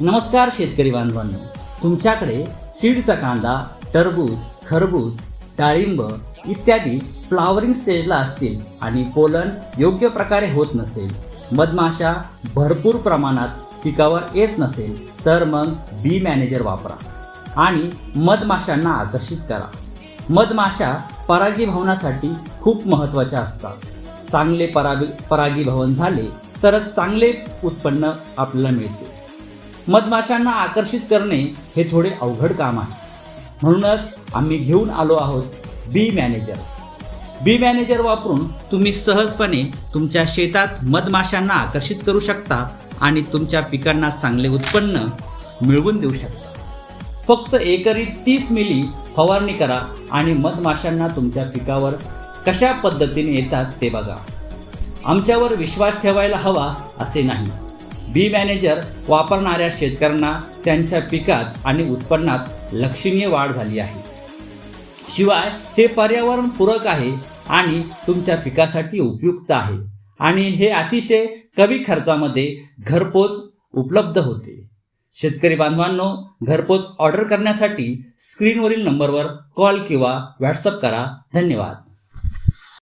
नमस्कार शेतकरी बांधवांनो. तुमच्याकडे सीडचा कांदा टरबूज खरबूज डाळिंब इत्यादी फ्लावरिंग स्टेजला असतील आणि पोलन योग्य प्रकारे होत नसेल मधमाशा भरपूर प्रमाणात पिकावर येत नसेल तर मग बी मॅनेजर वापरा आणि मधमाशांना आकर्षित करा. मधमाशा परागीभवनासाठी खूप महत्त्वाच्या असतात. चांगले परागी परागीभवन झाले तरच चांगले उत्पन्न आपल्याला मिळते. मधमाशांना आकर्षित करणे हे थोडे अवघड काम आहे. म्हणूनच आम्ही घेऊन आलो आहोत बी मॅनेजर बी मॅनेजर वापरून तुम्ही सहजपणे तुमच्या शेतात मधमाशांना आकर्षित करू शकता आणि तुमच्या पिकांना चांगले उत्पन्न मिळवून देऊ शकता. फक्त एकरी तीस मिली फवारणी करा आणि मधमाशांना तुमच्या पिकावर कशा पद्धतीने येतात ते बघा. आमच्यावर विश्वास ठेवायला हवा असे नाही. बी मॅनेजर वापरणाऱ्या शेतकऱ्यांना त्यांच्या पिकात आणि उत्पन्नात लक्षणीय वाढ झाली आहे. शिवाय हे पर्यावरणपूरक आहे आणि तुमच्या पिकासाठी उपयुक्त आहे आणि हे अतिशय कमी खर्चामध्ये घरपोच उपलब्ध होते. शेतकरी बांधवांनो घरपोच ऑर्डर करण्यासाठी स्क्रीनवरील नंबरवर कॉल किंवा व्हॉट्सअप करा. धन्यवाद.